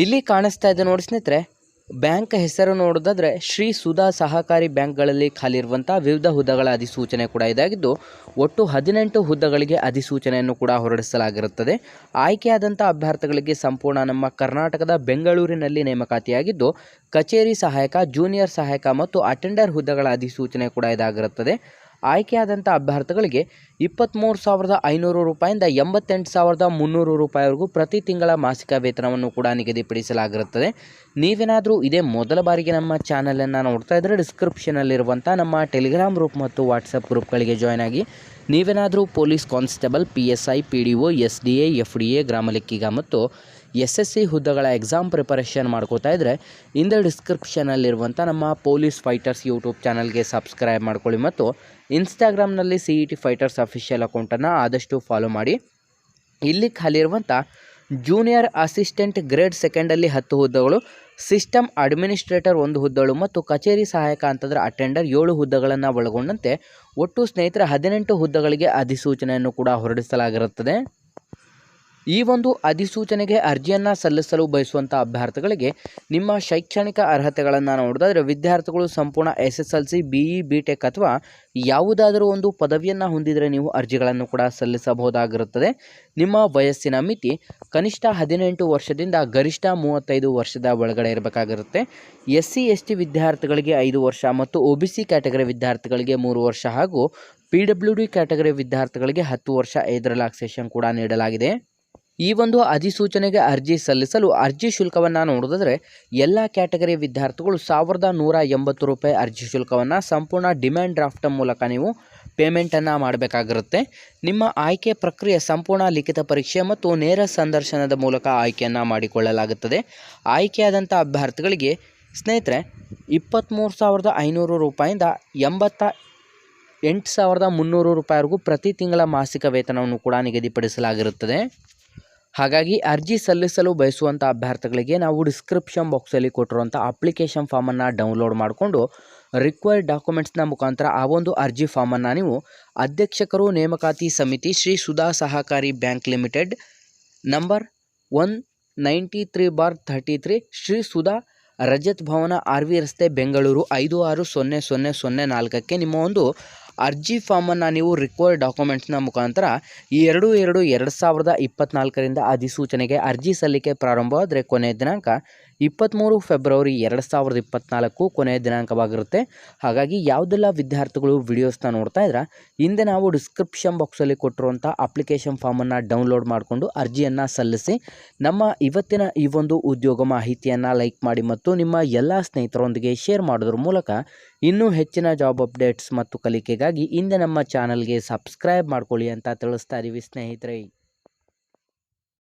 ಇಲ್ಲಿ ಕಾಣಿಸ್ತಾ ಇದೆ ನೋಡಿ ಸ್ನೇಹಿತರೆ, ಬ್ಯಾಂಕ್ ಹೆಸರು ನೋಡೋದಾದ್ರೆ ಶ್ರೀ ಸುಧಾ ಸಹಕಾರಿ ಬ್ಯಾಂಕ್ಗಳಲ್ಲಿ ಖಾಲಿರುವಂಥ ವಿವಿಧ ಹುದ್ದೆಗಳ ಅಧಿಸೂಚನೆ ಕೂಡ ಇದಾಗಿದ್ದು, ಒಟ್ಟು ಹದಿನೆಂಟು ಹುದ್ದೆಗಳಿಗೆ ಅಧಿಸೂಚನೆಯನ್ನು ಕೂಡ ಹೊರಡಿಸಲಾಗಿರುತ್ತದೆ. ಆಯ್ಕೆಯಾದಂಥ ಅಭ್ಯರ್ಥಿಗಳಿಗೆ ಸಂಪೂರ್ಣ ನಮ್ಮ ಕರ್ನಾಟಕದ ಬೆಂಗಳೂರಿನಲ್ಲಿ ನೇಮಕಾತಿಯಾಗಿದ್ದು, ಕಚೇರಿ ಸಹಾಯಕ, ಜೂನಿಯರ್ ಸಹಾಯಕ ಮತ್ತು ಅಟೆಂಡರ್ ಹುದ್ದೆಗಳ ಅಧಿಸೂಚನೆ ಕೂಡ ಇದಾಗಿರುತ್ತದೆ. ಆಯ್ಕೆಯಾದಂಥ ಅಭ್ಯರ್ಥಿಗಳಿಗೆ ಇಪ್ಪತ್ತ್ಮೂರು ಸಾವಿರದ ಐನೂರು ರೂಪಾಯಿಂದ ಎಂಬತ್ತೆಂಟು ಸಾವಿರದ ಮುನ್ನೂರು ರೂಪಾಯಿವರೆಗೂ ಪ್ರತಿ ತಿಂಗಳ ಮಾಸಿಕ ವೇತನವನ್ನು ಕೂಡ ನಿಗದಿಪಡಿಸಲಾಗಿರುತ್ತದೆ. ನೀವೇನಾದರೂ ಇದೇ ಮೊದಲ ಬಾರಿಗೆ ನಮ್ಮ ಚಾನಲನ್ನು ನೋಡ್ತಾ ಇದ್ದರೆ ಡಿಸ್ಕ್ರಿಪ್ಷನಲ್ಲಿರುವಂಥ ನಮ್ಮ ಟೆಲಿಗ್ರಾಮ್ ಗ್ರೂಪ್ ಮತ್ತು ವಾಟ್ಸಪ್ ಗ್ರೂಪ್ಗಳಿಗೆ ಜಾಯ್ನ್ ಆಗಿ ನೀವೇನಾದರೂ police constable, P S I, P D O, S D A, F D A ಗ್ರಾಮ ಲೆಕ್ಕಿಗ ಮತ್ತು ಎಸ್ ಎಸ್ ಸಿ ಹುದ್ದೆಗಳ ಎಕ್ಸಾಮ್ ಪ್ರಿಪರೇಷನ್ ಮಾಡ್ಕೋತಾ ಇದ್ದರೆ ಇಂದ ಡಿಸ್ಕ್ರಿಪ್ಷನಲ್ಲಿರುವಂಥ ನಮ್ಮ ಪೊಲೀಸ್ ಫೈಟರ್ಸ್ ಯೂಟ್ಯೂಬ್ ಚಾನಲ್ಗೆ ಸಬ್ಸ್ಕ್ರೈಬ್ ಮಾಡ್ಕೊಳ್ಳಿ ಮತ್ತು ಇನ್ಸ್ಟಾಗ್ರಾಮ್ನಲ್ಲಿ C E T fighters official ಅಕೌಂಟನ್ನು ಆದಷ್ಟು ಫಾಲೋ ಮಾಡಿ. ಇಲ್ಲಿ ಖಾಲಿರುವಂಥ ಜೂನಿಯರ್ ಅಸಿಸ್ಟೆಂಟ್ ಗ್ರೇಡ್ ಸೆಕೆಂಡಲ್ಲಿ ಹತ್ತು ಹುದ್ದೆಗಳು, ಸಿಸ್ಟಮ್ ಅಡ್ಮಿನಿಸ್ಟ್ರೇಟರ್ ಒಂದು ಹುದ್ದೆಗಳು ಮತ್ತು ಕಚೇರಿ ಸಹಾಯಕ ಅಂತಂದರೆ ಅಟೆಂಡರ್ ಏಳು ಹುದ್ದೆಗಳನ್ನು ಒಳಗೊಂಡಂತೆ ಒಟ್ಟು ಸ್ನೇಹಿತರ ಹದಿನೆಂಟು ಹುದ್ದೆಗಳಿಗೆ ಅಧಿಸೂಚನೆಯನ್ನು ಕೂಡ ಹೊರಡಿಸಲಾಗಿರುತ್ತದೆ. ಈ ಒಂದು ಅಧಿಸೂಚನೆಗೆ ಅರ್ಜಿಯನ್ನು ಸಲ್ಲಿಸಲು ಬಯಸುವಂಥ ಅಭ್ಯರ್ಥಿಗಳಿಗೆ ನಿಮ್ಮ ಶೈಕ್ಷಣಿಕ ಅರ್ಹತೆಗಳನ್ನು ನೋಡೋದಾದರೆ ವಿದ್ಯಾರ್ಥಿಗಳು ಸಂಪೂರ್ಣ S S L C B E B tech ಅಥವಾ ಯಾವುದಾದರೂ ಒಂದು ಪದವಿಯನ್ನು ಹೊಂದಿದರೆ ನೀವು ಅರ್ಜಿಗಳನ್ನು ಕೂಡ ಸಲ್ಲಿಸಬಹುದಾಗಿರುತ್ತದೆ. ನಿಮ್ಮ ವಯಸ್ಸಿನ ಮಿತಿ ಕನಿಷ್ಠ ಹದಿನೆಂಟು ವರ್ಷದಿಂದ ಗರಿಷ್ಠ ಮೂವತ್ತೈದು ವರ್ಷದ ಒಳಗಡೆ ಇರಬೇಕಾಗಿರುತ್ತೆ. ಎಸ್ ಸಿ ಎಸ್ ಟಿ ವಿದ್ಯಾರ್ಥಿಗಳಿಗೆ ಐದು ವರ್ಷ ಮತ್ತು ಒ ಬಿ ಸಿ ಕ್ಯಾಟಗರಿ ವಿದ್ಯಾರ್ಥಿಗಳಿಗೆ ಮೂರು ವರ್ಷ ಹಾಗೂ ಪಿ ಡಬ್ಲ್ಯೂ ಡಿ ಕ್ಯಾಟಗರಿ ವಿದ್ಯಾರ್ಥಿಗಳಿಗೆ ಹತ್ತು ವರ್ಷ ಐದು ರಿಲ್ಯಾಕ್ಸೇಷನ್ ಕೂಡ ನೀಡಲಾಗಿದೆ. ಈ ಒಂದು ಅಧಿಸೂಚನೆಗೆ ಅರ್ಜಿ ಸಲ್ಲಿಸಲು ಅರ್ಜಿ ಶುಲ್ಕವನ್ನು ನೋಡೋದಾದರೆ ಎಲ್ಲ ಕ್ಯಾಟಗರಿ ವಿದ್ಯಾರ್ಥಿಗಳು ಸಾವಿರದ ನೂರ ಎಂಬತ್ತು ರೂಪಾಯಿ ಅರ್ಜಿ ಶುಲ್ಕವನ್ನು ಸಂಪೂರ್ಣ ಡಿಮ್ಯಾಂಡ್ ಡ್ರಾಫ್ಟ್ ಮೂಲಕ ನೀವು ಪೇಮೆಂಟನ್ನು ಮಾಡಬೇಕಾಗಿರುತ್ತೆ. ನಿಮ್ಮ ಆಯ್ಕೆ ಪ್ರಕ್ರಿಯೆ ಸಂಪೂರ್ಣ ಲಿಖಿತ ಪರೀಕ್ಷೆ ಮತ್ತು ನೇರ ಸಂದರ್ಶನದ ಮೂಲಕ ಆಯ್ಕೆಯನ್ನು ಮಾಡಿಕೊಳ್ಳಲಾಗುತ್ತದೆ. ಆಯ್ಕೆಯಾದಂಥ ಅಭ್ಯರ್ಥಿಗಳಿಗೆ ಸ್ನೇಹಿತರೆ ಇಪ್ಪತ್ತ್ಮೂರು ಸಾವಿರದ ಐನೂರು ರೂಪಾಯಿಂದ ಎಂಬತ್ತ ಎಂಟು ಸಾವಿರದ ಮುನ್ನೂರು ರೂಪಾಯಿವರೆಗೂ ಪ್ರತಿ ತಿಂಗಳ ಮಾಸಿಕ ವೇತನವನ್ನು ಕೂಡ ನಿಗದಿಪಡಿಸಲಾಗಿರುತ್ತದೆ. ಹಾಗಾಗಿ ಅರ್ಜಿ ಸಲ್ಲಿಸಲು ಬಯಸುವಂಥ ಅಭ್ಯರ್ಥಿಗಳಿಗೆ ನಾವು ಡಿಸ್ಕ್ರಿಪ್ಷನ್ ಬಾಕ್ಸಲ್ಲಿ ಕೊಟ್ಟಿರುವಂಥ ಅಪ್ಲಿಕೇಶನ್ ಫಾರ್ಮನ್ನು ಡೌನ್ಲೋಡ್ ಮಾಡಿಕೊಂಡು ರಿಕ್ವೈರ್ಡ್ ಡಾಕ್ಯುಮೆಂಟ್ಸ್ನ ಮುಖಾಂತರ ಆ ಒಂದು ಅರ್ಜಿ ಫಾರ್ಮನ್ನು ನೀವು ಅಧ್ಯಕ್ಷಕರು ನೇಮಕಾತಿ ಸಮಿತಿ ಶ್ರೀ ಸುಧಾ ಸಹಕಾರಿ bank limited number one ninety three bar thirty three Shri Sudha Rajat ಭವನ ಆರ್ ವಿ ರಸ್ತೆ ಬೆಂಗಳೂರು ಐದು ಆರು ಸೊನ್ನೆ ಸೊನ್ನೆ ಸೊನ್ನೆ ನಾಲ್ಕಕ್ಕೆ ನಿಮ್ಮ ಒಂದು ಅರ್ಜಿ ಫಾರ್ಮನ್ನು ನೀವು ರಿಕ್ವೈರ್ಡ್ ಡಾಕ್ಯುಮೆಂಟ್ಸ್ನ ಮುಖಾಂತರ ಎರಡು ಎರಡು ಎರಡು ಸಾವಿರದ ಇಪ್ಪತ್ತ್ನಾಲ್ಕರಿಂದ ಅಧಿಸೂಚನೆಗೆ ಅರ್ಜಿ ಸಲ್ಲಿಕೆ ಪ್ರಾರಂಭವಾದರೆ ಕೊನೆಯ ದಿನಾಂಕ ಇಪ್ಪತ್ತ್ಮೂರು ಫೆಬ್ರವರಿ ಎರಡು ಸಾವಿರದ ಇಪ್ಪತ್ತ್ನಾಲ್ಕು ಕೊನೆಯ ದಿನಾಂಕವಾಗಿರುತ್ತೆ. ಹಾಗಾಗಿ ಯಾವುದೆಲ್ಲ ವಿದ್ಯಾರ್ಥಿಗಳು ವಿಡಿಯೋಸ್ನ ನೋಡ್ತಾ ಇದ್ರೆ, ಹಿಂದೆ ನಾವು ಡಿಸ್ಕ್ರಿಪ್ಷನ್ ಬಾಕ್ಸಲ್ಲಿ ಕೊಟ್ಟಿರುವಂಥ ಅಪ್ಲಿಕೇಶನ್ ಫಾರ್ಮನ್ನು ಡೌನ್ಲೋಡ್ ಮಾಡಿಕೊಂಡು ಅರ್ಜಿಯನ್ನು ಸಲ್ಲಿಸಿ, ನಮ್ಮ ಇವತ್ತಿನ ಈ ಒಂದು ಉದ್ಯೋಗ ಮಾಹಿತಿಯನ್ನು ಲೈಕ್ ಮಾಡಿ ಮತ್ತು ನಿಮ್ಮ ಎಲ್ಲ ಸ್ನೇಹಿತರೊಂದಿಗೆ ಶೇರ್ ಮಾಡೋದ್ರ ಮೂಲಕ ಇನ್ನೂ ಹೆಚ್ಚಿನ ಜಾಬ್ ಅಪ್ಡೇಟ್ಸ್ ಮತ್ತು ಕಲಿಕೆಗಾಗಿ ಹಿಂದೆ ನಮ್ಮ ಚಾನಲ್ಗೆ ಸಬ್ಸ್ಕ್ರೈಬ್ ಮಾಡ್ಕೊಳ್ಳಿ ಅಂತ ತಿಳಿಸ್ತಾ ಇದ್ದೀವಿ ಸ್ನೇಹಿತರೆ.